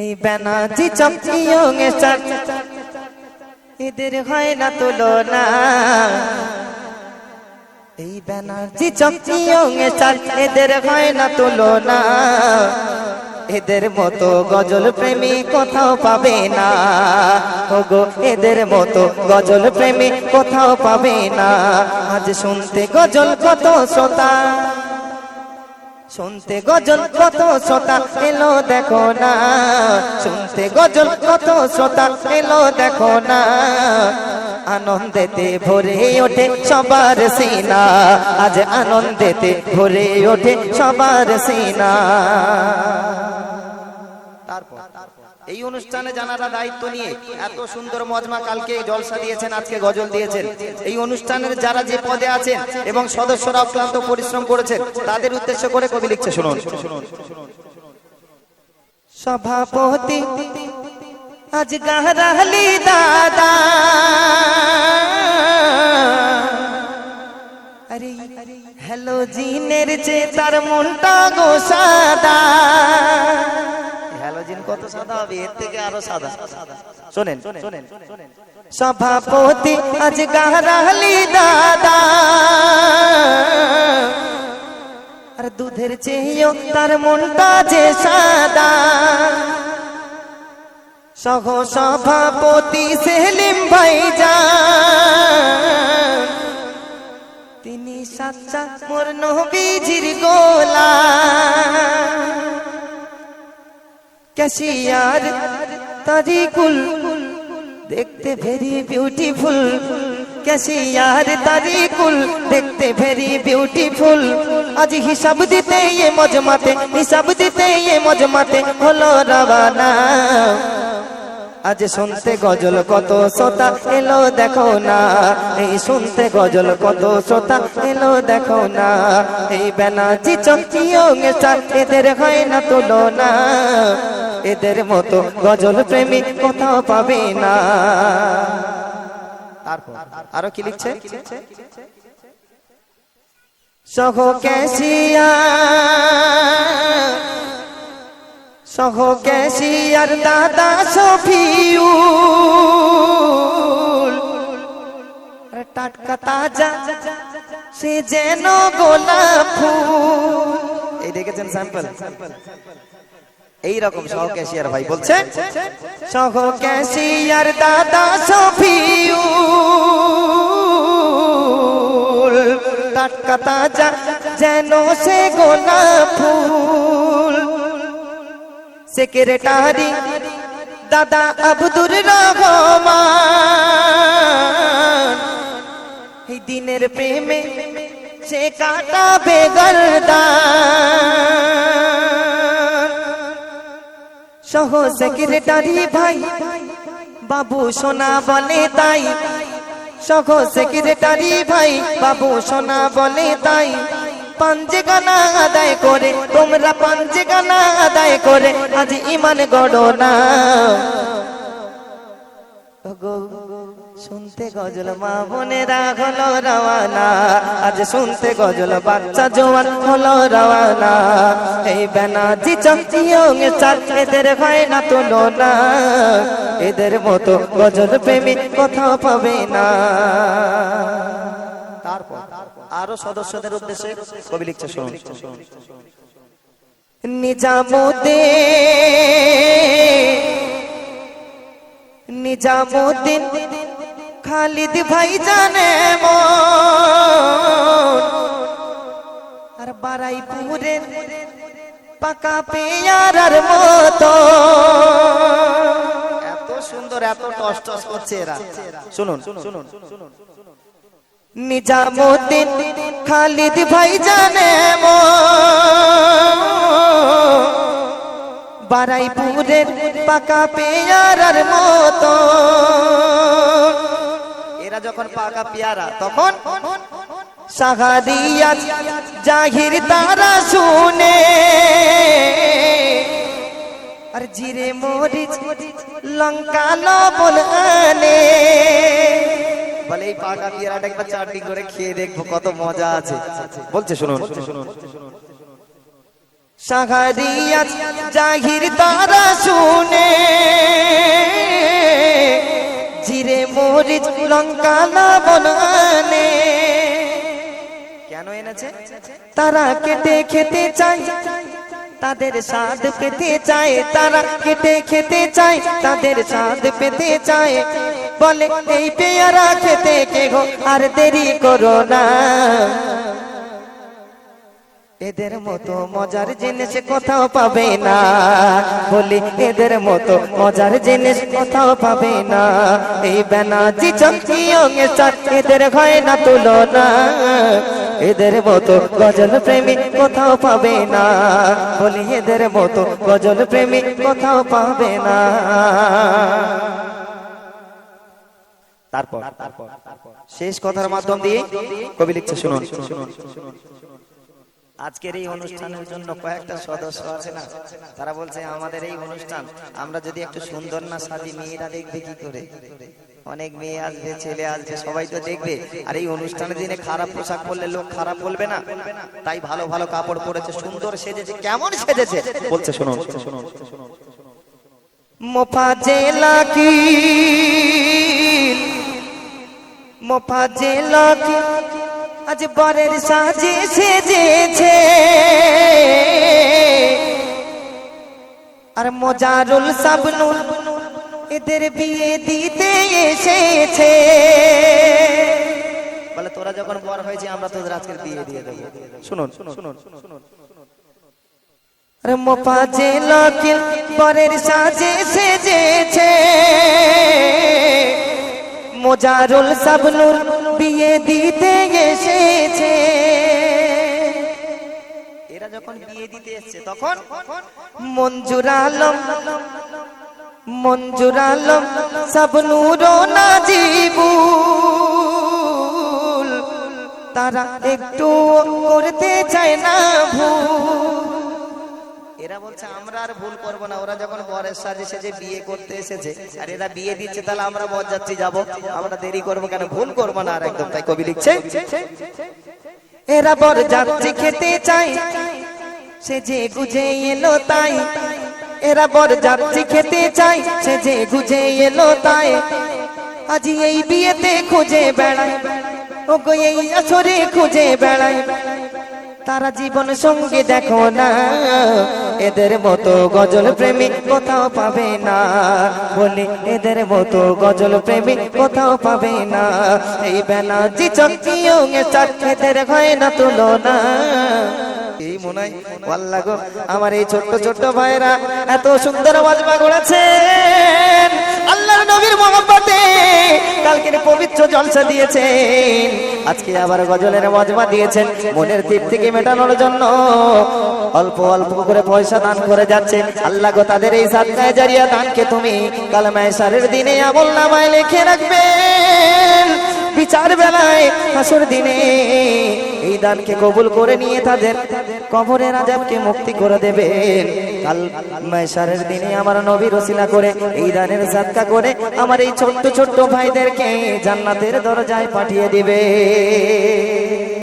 এই ব্যানার্জি চমকিয়ং স্টার এদের হয় না তুলনা। এই ব্যানার্জি চমকিয়ং স্টার এদের হয় না তুলনা। এদের মতো গজল প্রেমী কোথাও পাবে না। ওগো এদের মতো গজল প্রেমী কোথাও পাবে না। আজ শুনতে গজল কত শ্রোতা। শুনতে গজল কত শ্রোতা এলো দেখো না। শুনতে গজল কত শ্রোতা এলো দেখো না। আনন্দেতে ভরে ওঠে সবার সিনা। আজ আনন্দেতে ভরে ওঠে সবার সিনা। এই অনুষ্ঠানে জানারা দায়িত্ব নিয়ে এত সুন্দর মজমা কালকে জলসা দিয়েছেন, আজকে গজল দিয়েছেন। এই অনুষ্ঠানের যারা যে পদে আছেন এবং সদস্যরা অক্লান্ত পরিশ্রম করেছেন, তাদের উদ্দেশ্য করে কবি লিখছে, শুনুন। সভাপতি, আজ গাহরালি দাদা। আরে, হ্যালো, জিনের যে তার মনটা গো হবে এর থেকে আরও সাদা। শোনেন সভাপতি আজ গাহরালি দাদা। আর দুধের চেয়েও তার মনটা যে সাদা। সহ সভাপতি সেলিম ভাই যা তিনি সাচ্চা মোর নবীজির গোলা ক্যাশিয়ার তারিকুল। দেখতে ভেরি বিউটিফুল ক্যাশিয়ার তারিকুল, দেখতে ভেরি বিউটিফুল আজ হিসাব দিতে এ মজমাতে, হিসাব দিতে এ মজমাতে, হলো রবানা। আজ শুনতে গজল কত শ্রোতা এলো দেখো না। এই শুনতে গজল কত শ্রোতা এলো দেখো না। এই বেনাচি এদের হয় না তুলনা। এদের মতো গজল প্রেমী কোথাও পাবে না। আরও কি লিখছে? সহ ক্যাশিয়া ক্যাশিয়ার দাদা সফিউল টাটকা তাজা, সে যেন গোলাপ ফুল। এই দেখেছেন স্যাম্পল এই রকম সহ ক্যাশিয়ার ভাই বলছে সহ ক্যাশিয়ার দাদা সফিউল টাটকা তাজা, যেন সে গোলাপ ফুল। সেক্রেটারি দাদা আব্দুর রহমান। এই দিনের প্রেমে সে কাটাবে গর্দান। সহ সেক্রেটারি ভাই, বাবু সোনা বলে তাই। সহ সেক্রেটারি ভাই, বাবু সোনা বলে তাই। পাঞ্জে গানা আদায় করে, তোমরা পাঞ্জে গানা আদায় করে, আজ ইমান গড়ো না। শুনতে গজল মা বোনেরা হলো রওয়ানা, আজ শুনতে গজল বাচ্চা জোয়ান হলো রওয়ানা। এই বেনাজি চমচিও চার এদের হয় না তুলনা, এদের মতো গজল প্রেমী কোথাও পাবে না। তারপর? আরও সদস্যদের উদ্দেশ্যে কবি লিখছে, শুনুন। নিজামুদ্দিন নিজামুদ্দিন খালিদ ভাই জানে আর বারাইপুরের পাকা পেয়ারার মতো। এত সুন্দর, এত টস করছে এরা। শুনুন শুনুন শুনুন শুনুন। নিজামুদ্দিন খালিদ ভাই জানে বারাইপুরের পাকা পেয়ারার মতো। এরা যখন পাকা পেয়ারা, তখন সাহারিয়া জাহির তারা শুনে। আর জিরে মরিচ লঙ্কা লবণ আনে। বলে, এই পাক আমি এর একবার চাটনি করে খেয়ে দেখব, কত মজা আছে। বলছে, শুনুন। সাহারিয়াজ জাহির তারা শুনে, জিরে মরিচ, লঙ্কা না বনানে। কেন এনেছে? তারা কেটে খেতে চাই তাদের স্বাদ পেতে চায়, তারা কেটে খেতে চায়, তাদের স্বাদ পেতে চায়। বলে, এই পেয়ারা খেতে কে গো আর দেরি করো না। এদের মতো মজার জিনিস কোথাও পাবে না। বলি, এদের মতো মজার জিনিস কোথাও পাবে না। এই বেনাজি চকিও এদের হয় না তুলনা। এদের মতো গজল প্রেমী কোথাও পাবে না। বলি, এদের মতো গজল প্রেমী কোথাও পাবে না। তারপর। শেষ কথার মাধ্যম দিয়ে কবি লিখছে শুনুন। আজকের এই অনুষ্ঠানের জন্য কয়েকটা সদস্য আছে না? তারা বলছে আমাদের এই অনুষ্ঠান আমরা যদি একটু সুন্দর না সাজি মেয়েরা দেখবে কি করে? অনেক মেয়ে আসবে ছেলে আসবে সবাই তো দেখবে। আর এই অনুষ্ঠানের দিনে খারাপ পোশাক পরলে লোক খারাপ বলবে না? তাই ভালো ভালো কাপড় পরেছে সুন্দর সেজেছে কেমন সেজেছে? বলছে শুনুন। মোফাজেলা কি? মোফাজেলা কি আজ বরের সাজে সেজেছে। আর মজারুল সাবনুল এদের বিয়ে দিতে এসেছে। বলে তোরা যখন বর হয়েছে, আমরা তোদের আজকের বিয়ে দিয়ে দেবো। শুনুন শুনুন শুনুন আরে মোফাজে পরের সাজে সেজেছে। মোজারুল সাবনুর বিয়ে দিতে এসেছে। এরা যখন বিয়ে দিতে এসেছে, তখন মঞ্জুর আলম মঞ্জুর আলম সাবনুর নাজিবুল। তারা একটু করতে চায় না ভুল। এরা বলছে, আমরা আর ভুল করব না। ওরা যখন বরের সাজে সেজে বিয়ে করতে এসেছে, আর এরা বিয়ে দিচ্ছে, তাহলে আমরা বর যাচ্ছি যাব। আমরা দেরি করব কেন? ভুল করব না আর একদম। তাই কবি লিখছে, এরা বরযাত্রী খেতে চায়, সেজে গুজে এলো তাই। এরা বরযাত্রী খেতে চায়, সেজে গুজে এলো তাই। আজি এই বিয়েতে খুঁজে বেড়ায় ও গো এই আসরে খুঁজে বেড়ায়। তারা জীবন সঙ্গে দেখো না এদের মতো গজল প্রেমিক কোথাও পাবে না। বলি, এদের মতো গজল প্রেমিক কোথাও পাবে না। এই বেনাজি চকিও চাকরিদের হয় না তুলনা। এই মনে হয় আমার এই ছোট্ট ছোট্ট ভাইরা এত সুন্দর বাজবা গড়েছেন আল্লাহর নবীর মোহাম্মতে কালকের পবিত্র জলসা দিয়েছেন। আজকে আবার গজলের মজমা দিয়েছেন। মনের তৃপ্তিকে মেটানোর জন্য অল্প অল্প করে পয়সা দান করে যাচ্ছে আল্লাহ গো, তাদের এই সাদকায় জারিয়া দানকে তুমি? কালমায় সারের দিনে আমল নামায় লিখে রাখবেন। বিচার বেলায় হাসর দিনে এই দানকে কবুল করে নিয়ে তাদের কবরের আজাবকে মুক্তি করে দেবেন। কাল মাইশারের দিনে আমার নবী রসিলা করে, এই দানের সাদকা করে আমার এই ছোট্ট ছোট্ট ভাইদেরকে জান্নাতের দরজায় পাঠিয়ে দিবে।